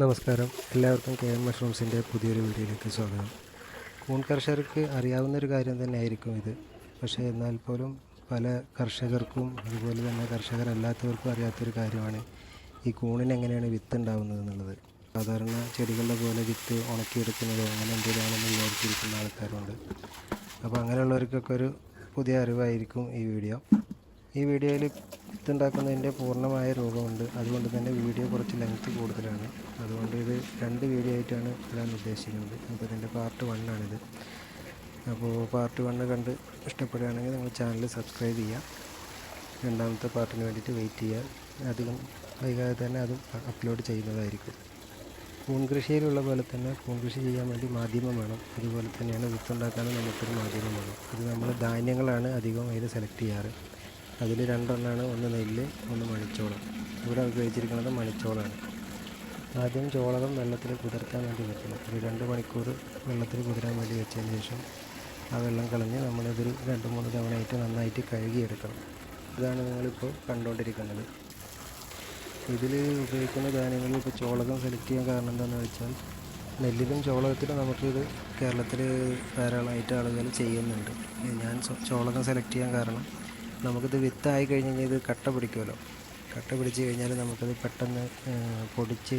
നമസ്കാരം. എല്ലാവർക്കും K M മഷ്റൂംസിന്റെ പുതിയൊരു വീഡിയോയിലേക്ക് സ്വാഗതം. കൂൺ കർഷകർക്ക് അറിയാവുന്നൊരു കാര്യം തന്നെ ആയിരിക്കും ഇത്. പക്ഷേ എന്നാൽ പോലും പല കർഷകർക്കും അതുപോലെ തന്നെ കർഷകരല്ലാത്തവർക്കും അറിയാത്തൊരു കാര്യമാണ് ഈ കൂണിന് എങ്ങനെയാണ് വിത്ത് ഉണ്ടാവുന്നത് എന്നുള്ളത്. സാധാരണ ചെടികളുടെ പോലെ വിത്ത് ഉണക്കിയെടുക്കുന്നതോ അങ്ങനെ എന്തെങ്കിലുമാണെന്ന് വിചാരിച്ചിരിക്കുന്ന ആൾക്കാരുണ്ട്. അപ്പോൾ അങ്ങനെയുള്ളവർക്കൊക്കെ ഒരു പുതിയ അറിവായിരിക്കും ഈ വീഡിയോ. ഈ വീഡിയോയിൽ വിത്തുണ്ടാക്കുന്നതിന്റെ പൂർണമായ രൂപമുണ്ട്. അതുകൊണ്ട് തന്നെ വീഡിയോ കുറച്ച് ലെങ്ത്ത് കൂടുതലാണ്. അതുകൊണ്ട് ഇത് രണ്ട് വീഡിയോ ആയിട്ടാണ് ഇടാൻ ഉദ്ദേശിക്കുന്നത്. അപ്പോൾ ഇതിന്റെ പാർട്ട് വണ്ണാണിത് അപ്പോൾ പാർട്ട് വണ്ണ് കണ്ട് ഇഷ്ടപ്പെടുകയാണെങ്കിൽ നിങ്ങൾ ചാനൽ സബ്സ്ക്രൈബ് ചെയ്യുക. രണ്ടാമത്തെ പാർട്ടിന് വേണ്ടിയിട്ട് വെയിറ്റ് ചെയ്യുക. അധികം വൈകാതെ തന്നെ അതും അപ്ലോഡ് ചെയ്യുന്നതായിരിക്കും. പൂൺ കൃഷിയിലുള്ള പോലെ തന്നെ പൂൺ കൃഷി ചെയ്യാൻ വേണ്ടി മാധ്യമം വേണം. അതുപോലെ തന്നെയാണ് വിത്തുണ്ടാക്കാനും നമുക്കൊരു മാധ്യമം വേണം. അത് നമ്മൾ ധാന്യങ്ങളാണ് അധികം അതിൽ സെലക്ട് ചെയ്യാറ്. അതിൽ രണ്ടെണ്ണമാണ് ഒന്ന് നെല്ല് ഒന്ന് മണിച്ചോളം. ഇവിടെ ഉപയോഗിച്ചിരിക്കുന്നത് മണിച്ചോളമാണ് ആദ്യം ചോളകം വെള്ളത്തിൽ കുതിർക്കാൻ വേണ്ടി വെക്കണം. ഒരു രണ്ട് മണിക്കൂർ വെള്ളത്തിൽ കുതിരാൻ വേണ്ടി വെച്ചതിന് ശേഷം ആ വെള്ളം കളഞ്ഞ് നമ്മളിതൊരു രണ്ട് മൂന്ന് തവണയായിട്ട് നന്നായിട്ട് കഴുകിയെടുക്കണം. ഇതാണ് നിങ്ങളിപ്പോൾ കണ്ടുകൊണ്ടിരിക്കുന്നത്. ഇതിൽ ഉപയോഗിക്കുന്ന ധാന്യങ്ങളിൽ ഇപ്പോൾ ചോളകം സെലക്ട് ചെയ്യാൻ കാരണം എന്താണെന്ന് വെച്ചാൽ നെല്ലിലും ചോളകത്തിലും നമുക്കിത് കേരളത്തിൽ ധാരാളമായിട്ട് ആളുകൾ ചെയ്യുന്നുണ്ട്. ഞാൻ ചോളകം സെലക്ട് ചെയ്യാൻ കാരണം നമുക്കിത് വിത്തായി കഴിഞ്ഞ് കഴിഞ്ഞാൽ ഇത് കട്ട പിടിക്കുമല്ലോ. കട്ട പിടിച്ച് കഴിഞ്ഞാൽ നമുക്കത് പെട്ടെന്ന് പൊടിച്ച്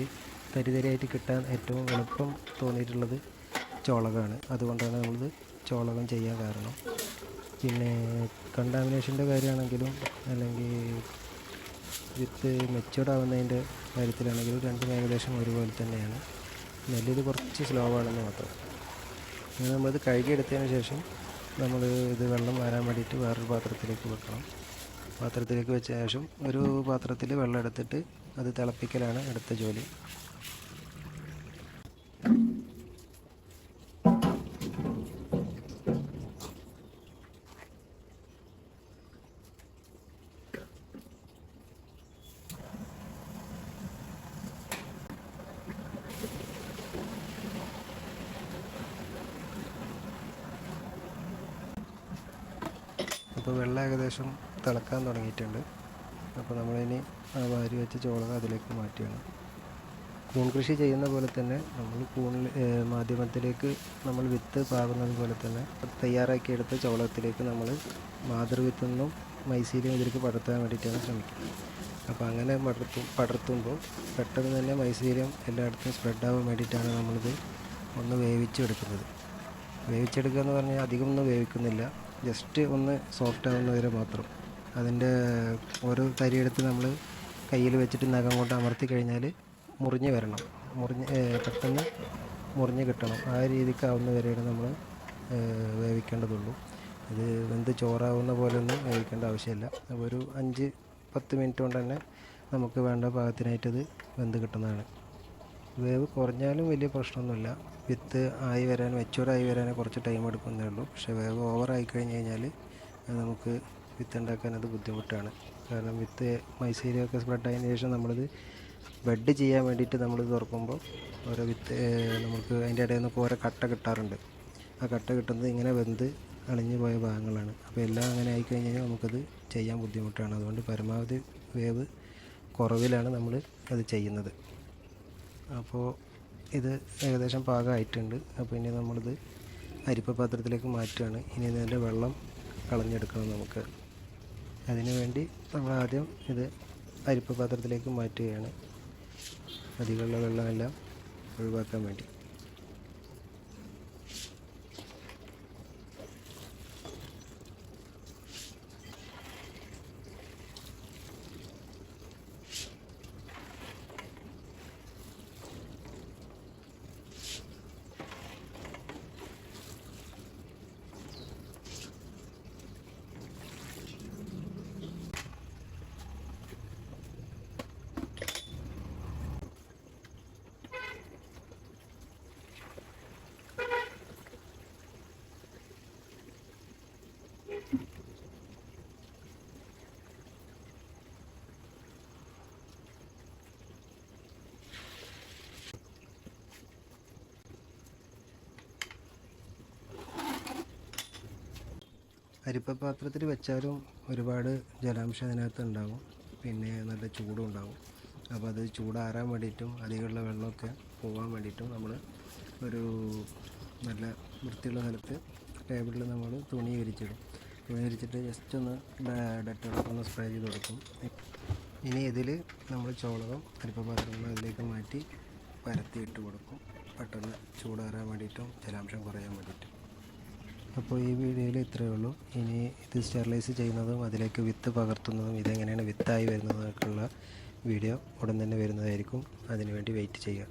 തരിതരിയായിട്ട് കിട്ടാൻ ഏറ്റവും എളുപ്പം തോന്നിയിട്ടുള്ളത് ചോളകമാണ് അതുകൊണ്ടാണ് നമ്മളിത് ചോളകം ചെയ്യാൻ കാരണം. പിന്നെ കണ്ടാമിനേഷന്റെ കാര്യമാണെങ്കിലും അല്ലെങ്കിൽ വിത്ത് മെച്ചുവർഡ് ആവുന്നതിന്റെ കാര്യത്തിലാണെങ്കിലും രണ്ടും ഏകദേശം ഒരുപോലെ തന്നെയാണ്. നെല്ലിത് കുറച്ച് സ്ലോ ആണെന്ന് മാത്രം. ഇനി നമ്മളിത് കഴുകിയെടുത്തതിന് ശേഷം നമ്മൾ ഇത് വെള്ളം വരാൻ വേണ്ടിയിട്ട് വേറൊരു പാത്രത്തിലേക്ക് വെക്കണം. പാത്രത്തിലേക്ക് വെച്ച ശേഷം ഒരു പാത്രത്തിൽ വെള്ളം എടുത്തിട്ട് അത് തിളപ്പിക്കലാണ് അടുത്ത ജോലി. അപ്പോൾ വെള്ളം ഏകദേശം തിളക്കാൻ തുടങ്ങിയിട്ടുണ്ട്. അപ്പോൾ നമ്മളിനി ആ വാരി വെച്ച ചോളകം അതിലേക്ക് മാറ്റുകയാണ്. കൂൺ കൃഷി ചെയ്യുന്ന പോലെ തന്നെ നമ്മൾ കൂണിൽ മാധ്യമത്തിലേക്ക് നമ്മൾ വിത്ത് പാകുന്നത് പോലെ തന്നെ തയ്യാറാക്കിയെടുത്ത ചോളത്തിലേക്ക് നമ്മൾ മാതൃവിത്തിൽ നിന്നും മൈസീലിയം ഇതിലേക്ക് പടർത്താൻ വേണ്ടിയിട്ടാണ് ശ്രമിക്കുന്നത്. അപ്പോൾ അങ്ങനെ പടർത്തും പടർത്തുമ്പോൾ പെട്ടെന്ന് തന്നെ മൈസീലിയം എല്ലായിടത്തും സ്പ്രെഡ് ആവാൻ വേണ്ടിയിട്ടാണ് നമ്മളിത് ഒന്ന് വേവിച്ചെടുക്കുന്നത്. വേവിച്ചെടുക്കുക എന്ന് പറഞ്ഞാൽ അധികം ഒന്നും വേവിക്കുന്നില്ല. ജസ്റ്റ് ഒന്ന് സോഫ്റ്റ് ആവുന്ന വരെ മാത്രം. അതിന്റെ ഓരോ തരിയെടുത്ത് നമ്മൾ കയ്യിൽ വെച്ചിട്ട് നഖം കൊണ്ട് അമർത്തി കഴിഞ്ഞാൽ മുറിഞ്ഞ് വരണം. മുറിഞ്ഞ് പെട്ടെന്ന് മുറിഞ്ഞ് കിട്ടണം. ആ രീതിക്കാവുന്ന വരെയാണ് നമ്മൾ വേവിക്കേണ്ടതുള്ളൂ. ഇത് വെന്ത് ചോറാവുന്ന പോലെ ഒന്നും വേവിക്കേണ്ട ആവശ്യമില്ല. അപ്പോൾ ഒരു അഞ്ച് പത്ത് മിനിറ്റ് കൊണ്ട് തന്നെ നമുക്ക് വേണ്ട പാകത്തിനായിട്ടത് വെന്ത് കിട്ടുന്നതാണ്. വേവ് കുറഞ്ഞാലും വലിയ പ്രശ്നമൊന്നുമില്ല. വിത്ത് ആയി വരാൻ മെച്ചൂർഡായി വരാൻ കുറച്ച് ടൈം എടുക്കുന്നേ ഉള്ളൂ. പക്ഷേ വേവ് ഓവറായി കഴിഞ്ഞ് കഴിഞ്ഞാൽ നമുക്ക് വിത്ത് ഉണ്ടാക്കാൻ അത് ബുദ്ധിമുട്ടാണ്. കാരണം വിത്ത് മൈസൂരിയൊക്കെ സ്പ്രെഡ് ആയതിനു ശേഷം നമ്മളിത് ബെഡ് ചെയ്യാൻ വേണ്ടിയിട്ട് നമ്മൾ തുറക്കുമ്പോൾ ഓരോ വിത്ത് നമുക്ക് അതിന്റെ ഇടയിൽ നിന്നൊക്കെ ഓരോ കട്ട കിട്ടാറുണ്ട്. ആ കട്ട കിട്ടുന്നത് ഇങ്ങനെ വെന്ത് അളിഞ്ഞു പോയ ഭാഗങ്ങളാണ്. അപ്പോൾ എല്ലാം അങ്ങനെ ആയി കഴിഞ്ഞ് കഴിഞ്ഞാൽ നമുക്കത് ചെയ്യാൻ ബുദ്ധിമുട്ടാണ്. അതുകൊണ്ട് പരമാവധി വേവ് കുറവിലാണ് നമ്മൾ അത് ചെയ്യുന്നത്. അപ്പോൾ ഇത് ഏകദേശം പാകമായിട്ടുണ്ട്. അപ്പോൾ ഇനി നമ്മളിത് അരിപ്പ പാത്രത്തിലേക്ക് മാറ്റുകയാണ്. ഇനി ഇതിന്റെ വെള്ളം കളഞ്ഞെടുക്കണം നമുക്ക്. അതിനു വേണ്ടി നമ്മൾ ആദ്യം ഇത് അരിപ്പ പാത്രത്തിലേക്ക് മാറ്റുകയാണ്. അധികമുള്ള വെള്ളമെല്ലാം ഒഴിവാക്കാൻ വേണ്ടി. അരിപ്പ പാത്രത്തിൽ വെച്ചാലും ഒരുപാട് ജലാംശം അതിനകത്ത് ഉണ്ടാകും പിന്നെ നല്ല ചൂടും ഉണ്ടാകും അപ്പോൾ അത് ചൂടാറാൻ വേണ്ടിയിട്ടും അധികമുള്ള വെള്ളമൊക്കെ പോകാൻ വേണ്ടിയിട്ടും നമ്മൾ ഒരു നല്ല വൃത്തിയുള്ള സ്ഥലത്ത് ടേബിളിൽ നമ്മൾ തുണി വിരിച്ചിടും. തുണി വിരിച്ചിട്ട് ജസ്റ്റ് ഒന്ന് ഡെറ്റോളൊക്കെ ഒന്ന് സ്പ്രേ ചെയ്ത് കൊടുക്കും. ഇനി ഇതിൽ നമ്മൾ ചോളകം അരിപ്പപാത്രങ്ങൾ അതിലേക്ക് മാറ്റി പരത്തി ഇട്ട് കൊടുക്കും. പെട്ടെന്ന് ചൂടാറാൻ വേണ്ടിയിട്ടും ജലാംശം കുറയാൻ വേണ്ടിയിട്ടും. അപ്പോൾ ഈ വീഡിയോയിൽ ഇത്രയേ ഉള്ളൂ. ഇനി ഇത് സ്റ്റെറിലൈസ് ചെയ്യുന്നതും അതിലേക്ക് വിത്ത് പകർത്തുന്നതും ഇതെങ്ങനെയാണ് വിത്തായി വരുന്നതൊക്കെയുള്ള വീഡിയോ ഉടൻ തന്നെ വരുന്നതായിരിക്കും. അതിനുവേണ്ടി വെയിറ്റ് ചെയ്യുക.